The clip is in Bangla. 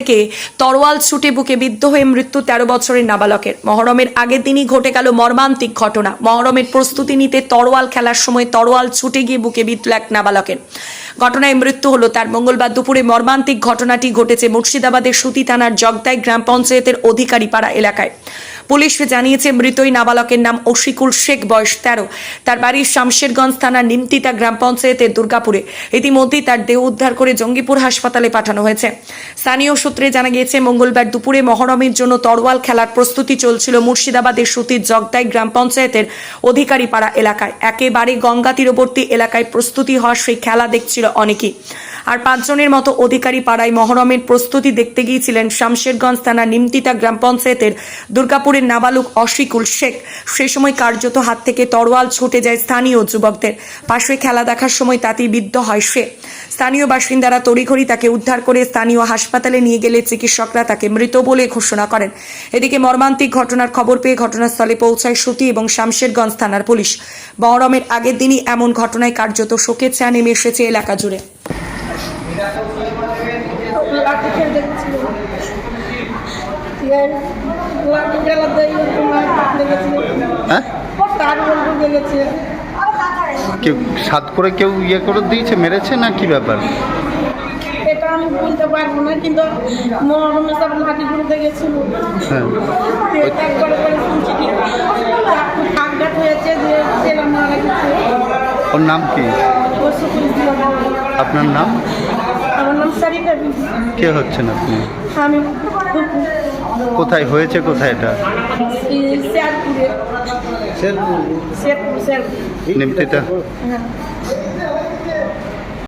থেকে তরোয়াল ছুটে বুকে বিদ্ধ হয়ে মৃত্যু তেরো বছরের নাবালকের। মহরমের আগের দিনই ঘটে গেল মর্মান্তিক ঘটনা। মহরমের প্রস্তুতি নিতে তরোয়াল খেলার সময় তরোয়াল ছুটে গিয়ে বুকে বিদ্ধ এক নাবালকের। ঘটনায় মৃত্যু হলো তার মঙ্গলবার দুপুরে মর্মান্তিক ঘটনাটি ঘটেছে মুর্শিদাবাদের সুতি থানার জগদাই গ্রাম পঞ্চায়েতের অধিকারী পাড়া এলাকায়। পুলিশ জানিয়েছে, মৃতই নাবালকের নাম অশিকুল শেখ, বয়স তেরো। তার বাড়ি শামশেরগঞ্জ থানার নিমতিতা গ্রাম পঞ্চায়েতের দুর্গাপুরে। ইতিমধ্যেই তার দেহ উদ্ধার করে জঙ্গিপুর হাসপাতালে পাঠানো হয়েছে। স্থানীয় সূত্রে জানা গিয়েছে, মঙ্গলবার দুপুরে মহরমের জন্য তরোয়াল খেলার প্রস্তুতি চলছিল মুর্শিদাবাদের সুতির জগদাই গ্রাম পঞ্চায়েতের অধিকারী পাড়া এলাকায়। একেবারে গঙ্গা তীরবর্তী এলাকায় প্রস্তুতি হওয়া সেই খেলা দেখছিল অনেকেই। আর পাঁচজনের মতো অধিকারী পাড়ায় মহরমের প্রস্তুতি দেখতে গিয়েছিলেন শামশেরগঞ্জ থানা নিমতিতা গ্রাম পঞ্চায়েতের দুর্গাপুরের নাবালক অশিকুল শেখ। সে সময় কার্যত হাত থেকে তরোয়াল ছুটে যায় স্থানীয় যুবকদের। পাশে খেলা দেখার সময় তাতেই বিদ্ধ হয় সে। স্থানীয় বাসিন্দারা তড়িঘড়ি তাকে উদ্ধার করে স্থানীয় হাসপাতালে নিয়ে গেলে চিকিৎসকরা তাকে মৃত বলে ঘোষণা করেন। এদিকে মর্মান্তিক ঘটনার খবর পেয়ে ঘটনাস্থলে পৌঁছায় সুতি এবং শামশেরগঞ্জ থানার পুলিশ। মহরমের আগের দিনই এমন ঘটনায় কার্যত শোকের ছায়া নেমে এসেছে এলাকা জুড়ে। লাঠি খেয়ে দেখছিল লাঠি তোমার লেগেছিল হ্যাঁ? তার বলতে লেগেছে কেউ সাত করে কেউ ইয়ে করে দিয়েছে মেরেছে না কি ব্যাপার? এটা আমি বলতে পারব না কিন্তু মহরমে সব লাঠি ঘুরতে গেছিল। হ্যাঁ। একবার করে শুনছি কি আঘাত হয়েছে যে ছেলে মারা গেছে। ওর নাম কি? পশু পুলিশ দিল আপনার নাম? কে হচ্ছেন আপনি? আমি কোথায় হয়েছে কোথায় এটা? শেরপুরে। শেরপুর। শেরপুর নিমতিটা হ্যাঁ।